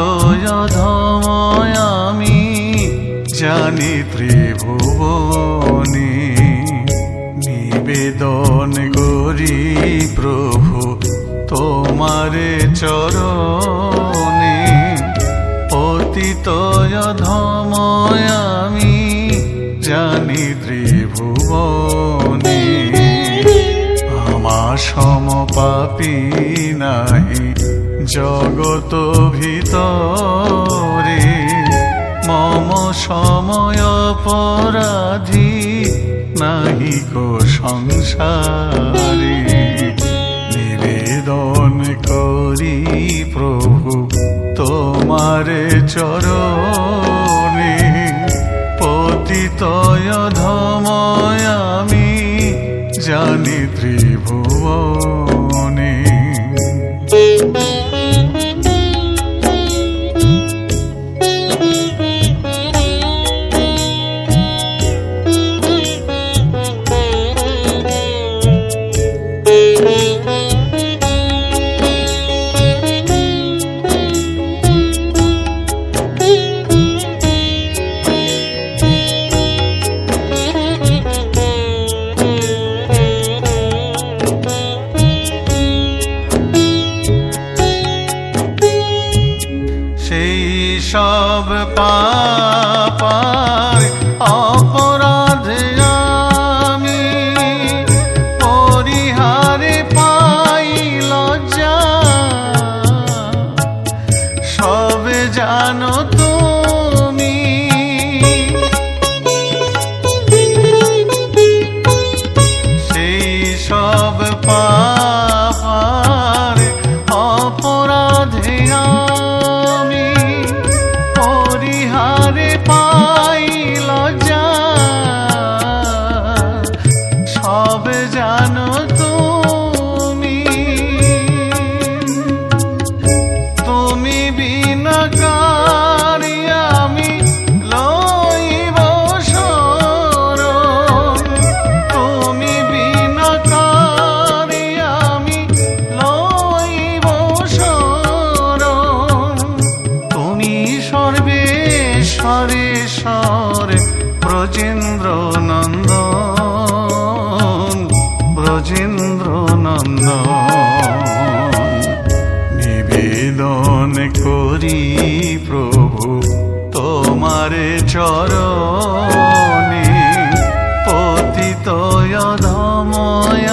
অধময় আমি জানি ত্রিভুবনে। নিবেদন করি প্রভু তোমারে চরণে। পতিত ধময় আমি জানি ত্রিভুবনে। আমার সমপাপী নাহি। জগত ভিতরে মম সময় অপরাধী নাহি কো সংসারে। নিবেদন করি প্রভু তোমারে চরণে। পতিতয় ধময় আমি জানি ত্রিভুবনে। ता নিবেদন করি প্রভু তোমারে চরণে পতিত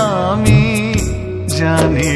আমি জানি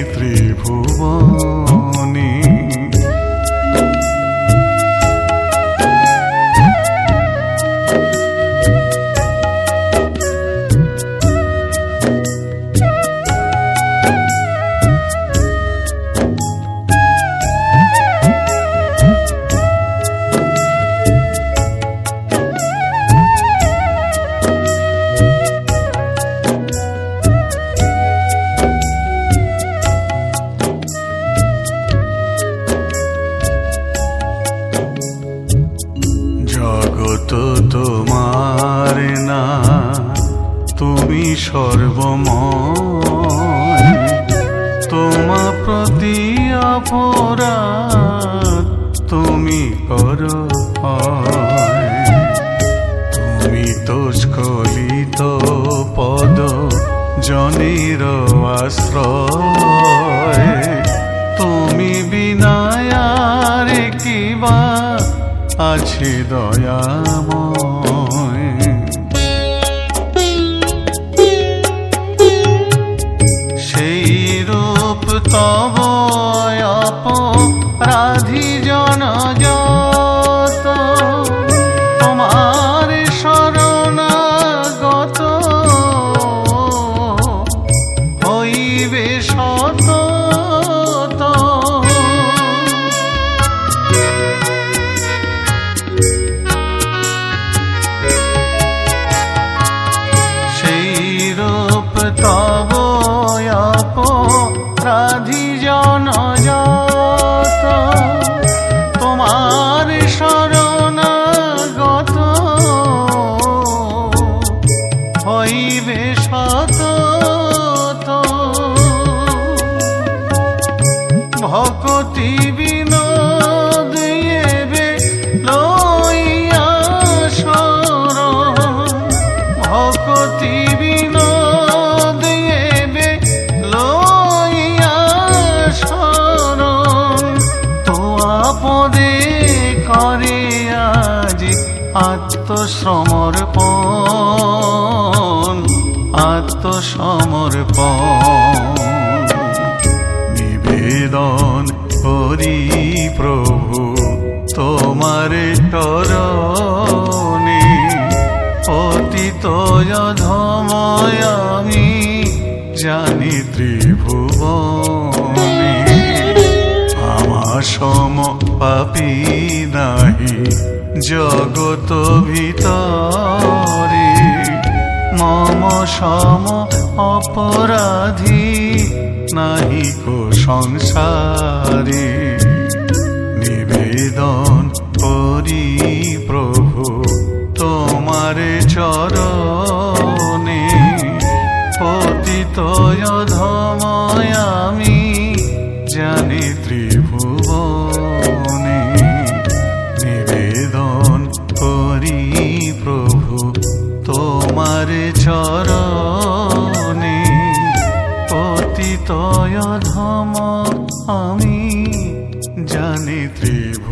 জগত তোমার না, তুমি সর্বময়। তোমা প্রতি অপরাধ তুমি কর তুমি তো পদ জনের আশ্রয়। আছে দয়াময় করে আজ আত্মসমর্পণ আত্মসমর্পণ। নিবেদন করি প্রভু তোমার চরণ অতীত ধময় আমি জানি ত্রিভুবনে। আমার সম পাপি নাহি, জগত ভিতরে। মম সম অপরাধী নাহি কো সংসারে। জানে ত্রিভুবনে নিবেদন করি প্রভু তোমার চরণে। পতিতয় ধম আমি জানি ত্রিভুবনে।